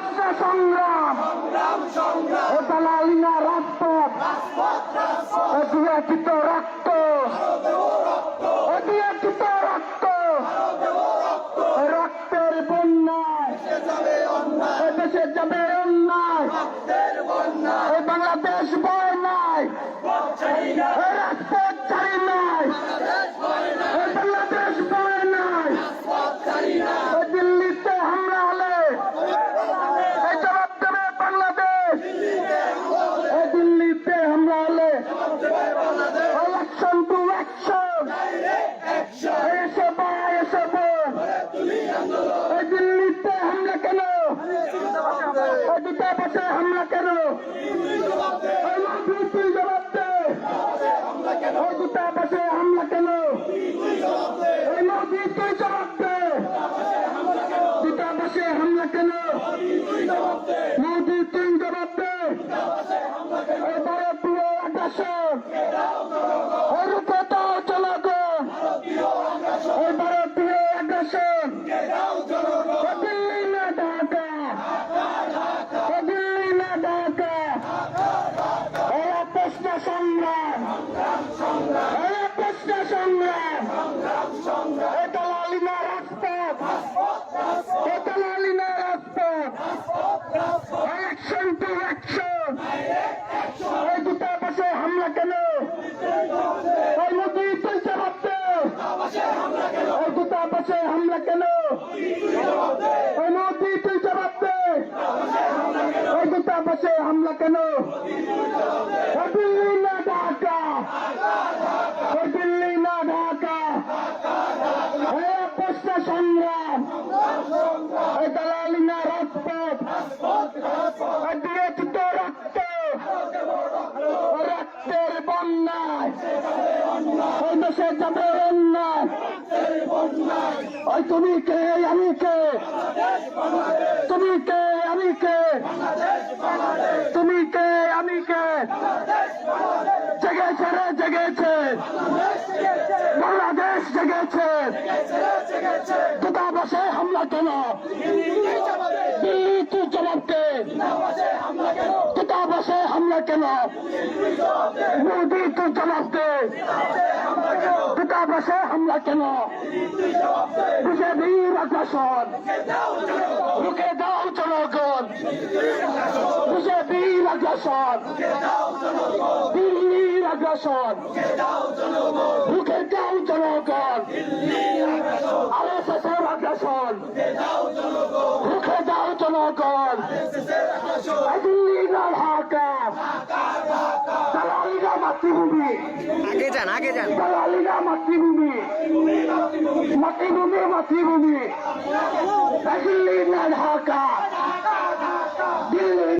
প্রশ্ন সংগ্রাম। ও দালালি না রাজপথ দিয়াচিত রক্ত। ও রক্ত। রক্তের বন্যায় এ দেশে যাবে অন্যায় এই বাংলাদেশ বয় নাই এই রাজপথ ছাড়ি নাই এই বাংলাদেশ বয় নাই এই দিল্লিতে হামলা হলে এই জবাব দেবে বাংলাদেশ এই দিল্লিতে হামলা হলে ইলেকশন টু অ্যাকশন এসে বা এসে বোন এই দিল্লিতে হামলা কেন? দূতাবাসে হামলা কেন? তুই জবাব? দে এই দূতাবাসে হামলা কেন? এই মন্ত্রী তুই জবাব? দে দূতাবাসে হামলা কেন? মোদি তুই জবাব? দে ভারতীয় আগ্রাসন এই রূপে দাও জনগণ এই ভারতীয় আগ্রাসন ও দিল্লি না ঢাকা ও দিল্লি না ঢাকা এই প্রশ্ন সংগ্রাম এই প্রশ্ন সংগ্রাম এই দালালি না রাজপথ এই দালালি না রাজপথ অ্যাকশন টু অ্যাকশন এই দূতাবাসে হামলা কেন এই মোদি তুই জবাব দে এই দূতাবাসে হামলা কেন এই মোদি তুই জবাব দে এই দূতাবাসে হামলা কেন এই দিল্লি না ঢাকা এই দিল্লি না ঢাকা এই প্রশ্ন সংগ্রাম। এই দালালি না রাজপথ। এই বিরোচিত রক্ত। রক্তের বন্যায়। দেশে যাবে অন্যায়। ওই তুমি কে, আমি কে? তুমি কে, আমি কে? তুমি কে, আমি কে? জেগেছে রে, জেগেছে। জেগেছে। দূতাবাসে হামলা কেন? জবাব দে দূতাবাসে হামলা কেন? মোদি তুই জবাব দে। দূতাবাসে হামলা কেন? বিজেপির আগ্রাসন রুখে দাও জনগণ। বিজেপির আগ্রাসন দিল্লির আগ্রাসন রুখে দাও জনগণ আরএসএসের আগ্রাসন রুখে দাও জনগণ ঢাকা দালালিরা মাতৃভূমি। আগে যান আগে যান। দালালিরা মাতৃভূমি। মাতৃভূমি মাতৃভূমি। দিল্লি না ঢাকা দিল্লি